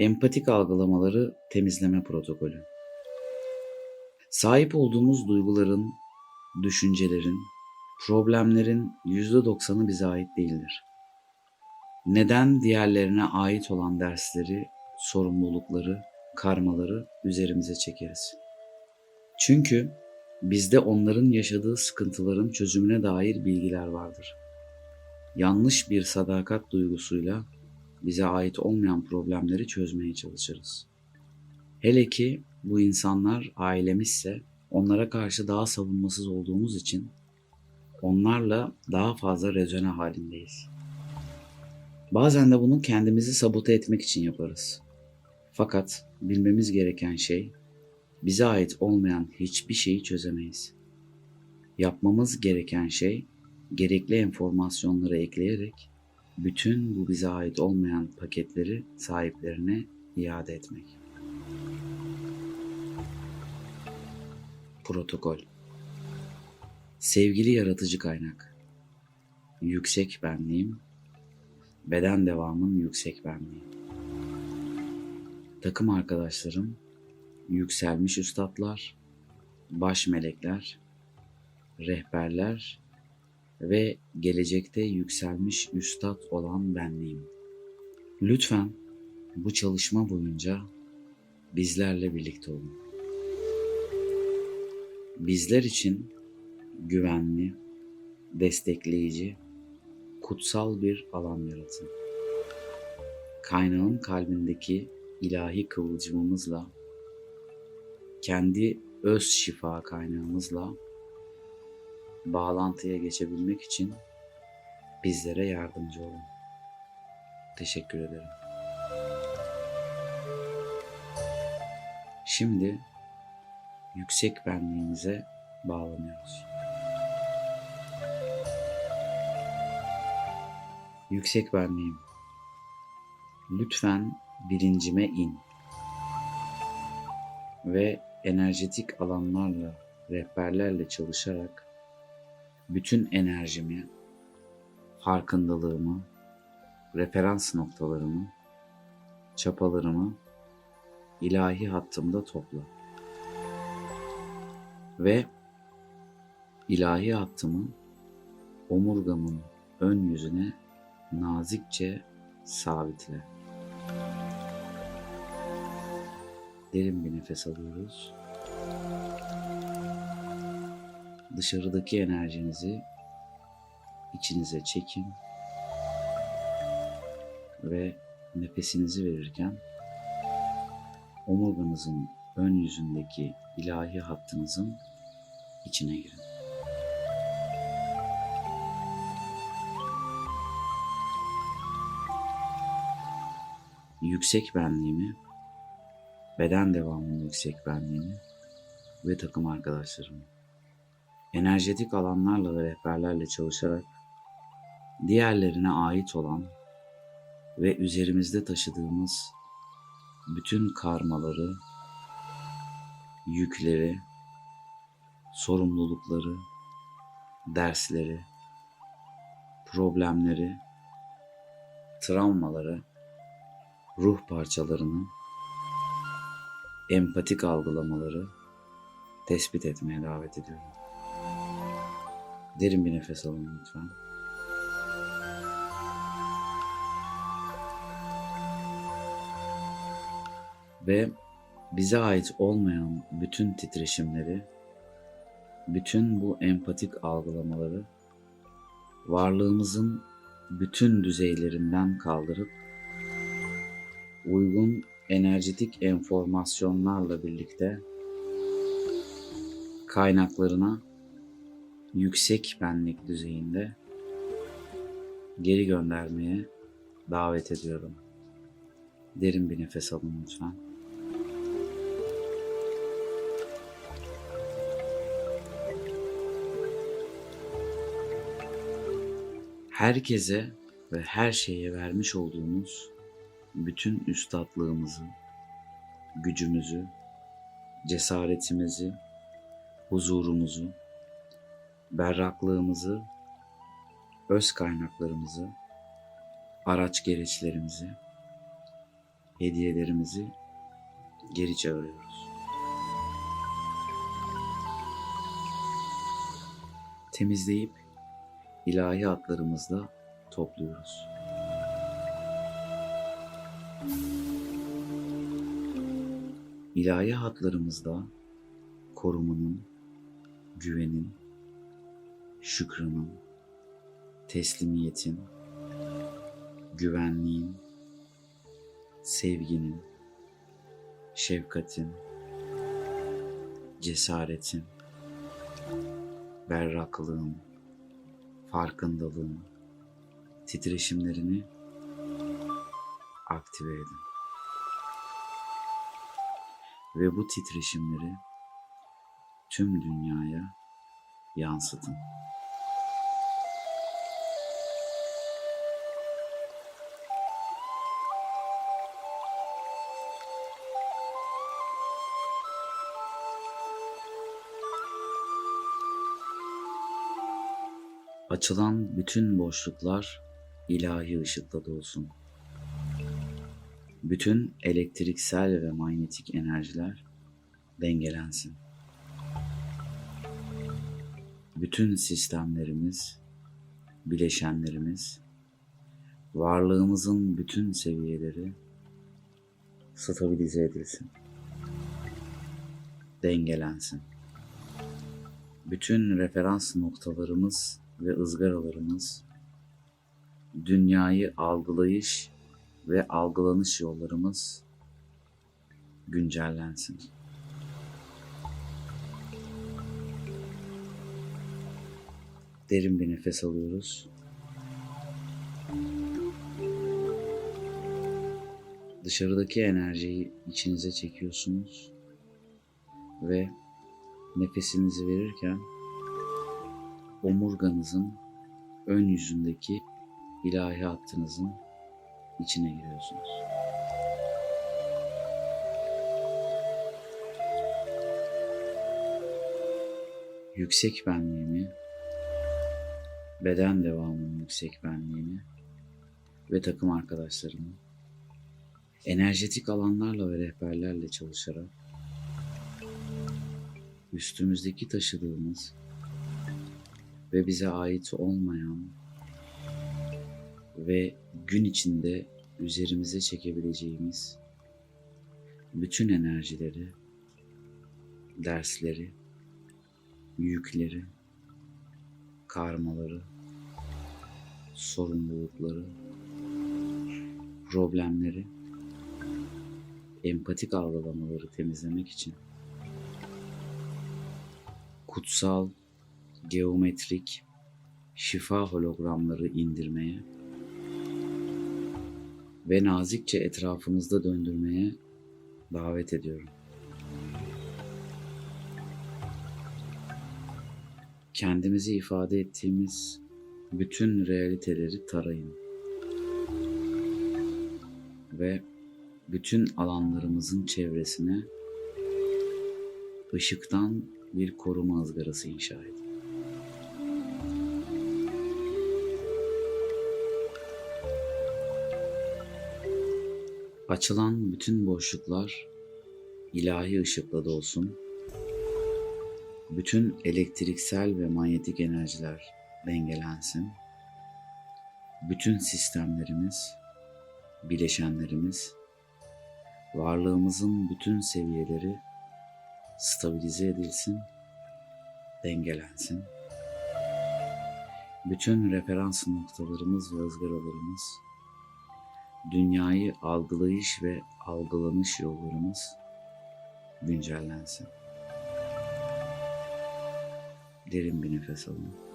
Empatik algılamaları temizleme protokolü. Sahip olduğumuz duyguların, düşüncelerin, problemlerin %90'ı bize ait değildir. Neden diğerlerine ait olan dersleri, sorumlulukları, karmaları üzerimize çekeriz? Çünkü bizde onların yaşadığı sıkıntıların çözümüne dair bilgiler vardır. Yanlış bir sadakat duygusuyla bize ait olmayan problemleri çözmeye çalışırız. Hele ki bu insanlar ailemizse onlara karşı daha savunmasız olduğumuz için onlarla daha fazla rezone halindeyiz. Bazen de bunu kendimizi sabote etmek için yaparız. Fakat bilmemiz gereken şey bize ait olmayan hiçbir şeyi çözemeyiz. Yapmamız gereken şey gerekli enformasyonları ekleyerek bütün bu bize ait olmayan paketleri sahiplerine iade etmek. Protokol Sevgili yaratıcı kaynak Yüksek benliğim Beden devamın yüksek benliği Takım arkadaşlarım Yükselmiş üstadlar Baş melekler Rehberler ve gelecekte yükselmiş üstad olan benliğim. Lütfen bu çalışma boyunca bizlerle birlikte olun. Bizler için güvenli, destekleyici, kutsal bir alan yaratın. Kaynağın kalbindeki ilahi kıvılcımımızla, kendi öz şifa kaynağımızla bağlantıya geçebilmek için bizlere yardımcı olun. Teşekkür ederim. Şimdi yüksek benliğimize bağlanıyoruz. Yüksek benliğim, lütfen bilincime in ve enerjetik alanlarla, rehberlerle çalışarak bütün enerjimi, farkındalığımı, referans noktalarımı, çapalarımı ilahi hattımda topla. Ve ilahi hattımı omurgamın ön yüzüne nazikçe sabitle. Derin bir nefes alıyoruz. Dışarıdaki enerjinizi içinize çekin ve nefesinizi verirken omurganızın ön yüzündeki ilahi hattınızın içine girin. Yüksek benliğimi, beden devamının yüksek benliğini ve takım arkadaşlarımı enerjetik alanlarla ve rehberlerle çalışarak diğerlerine ait olan ve üzerimizde taşıdığımız bütün karmaları, yükleri, sorumlulukları, dersleri, problemleri, travmaları, ruh parçalarını, empatik algılamaları tespit etmeye davet ediyorum. Derin bir nefes alın lütfen. Ve bize ait olmayan bütün titreşimleri, bütün bu empatik algılamaları varlığımızın bütün düzeylerinden kaldırıp uygun enerjetik enformasyonlarla birlikte kaynaklarına yüksek benlik düzeyinde geri göndermeye davet ediyorum. Derin bir nefes alın lütfen. Herkese ve her şeye vermiş olduğumuz bütün üstadlığımızı, gücümüzü, cesaretimizi, huzurumuzu, berraklığımızı, öz kaynaklarımızı, araç gereçlerimizi, hediyelerimizi geri çağırıyoruz. Temizleyip ilahi hatlarımızla topluyoruz. İlahi hatlarımızda korumanın, güvenin, şükranın, teslimiyetin, güvenliğin, sevginin, şefkatin, cesaretin, berraklığın, farkındalığın, titreşimlerini aktive edin. Ve bu titreşimleri tüm dünyaya yansıtın. Açılan bütün boşluklar ilahi ışıkla dolsun. Bütün elektriksel ve manyetik enerjiler dengelensin. Bütün sistemlerimiz, bileşenlerimiz, varlığımızın bütün seviyeleri stabilize edilsin. Dengelensin. Bütün referans noktalarımız ve ızgaralarımız dünyayı algılayış ve algılanış yollarımız güncellensin. Derin bir nefes alıyoruz. Dışarıdaki enerjiyi içinize çekiyorsunuz ve nefesinizi verirken omurganızın ön yüzündeki ilahi hattınızın içine giriyorsunuz. Yüksek benliğimi, beden devamının yüksek benliğini ve takım arkadaşlarımı enerjetik alanlarla ve rehberlerle çalışarak üstümüzdeki taşıdığımız ve bize ait olmayan ve gün içinde üzerimize çekebileceğimiz bütün enerjileri, dersleri, yükleri, karmaları, sorumlulukları, problemleri, empatik algılamaları temizlemek için kutsal geometrik şifa hologramları indirmeye ve nazikçe etrafınızda döndürmeye davet ediyorum. Kendimizi ifade ettiğimiz bütün realiteleri tarayın. Ve bütün alanlarımızın çevresine ışıktan bir koruma ızgarası inşa edin. Açılan bütün boşluklar ilahi ışıkla dolsun. Bütün elektriksel ve manyetik enerjiler dengelensin. Bütün sistemlerimiz, bileşenlerimiz, varlığımızın bütün seviyeleri stabilize edilsin, dengelensin. Bütün referans noktalarımız ve ızgaralarımız, dünyayı algılayış ve algılanış yollarımız güncellensin. Derin bir nefes alın.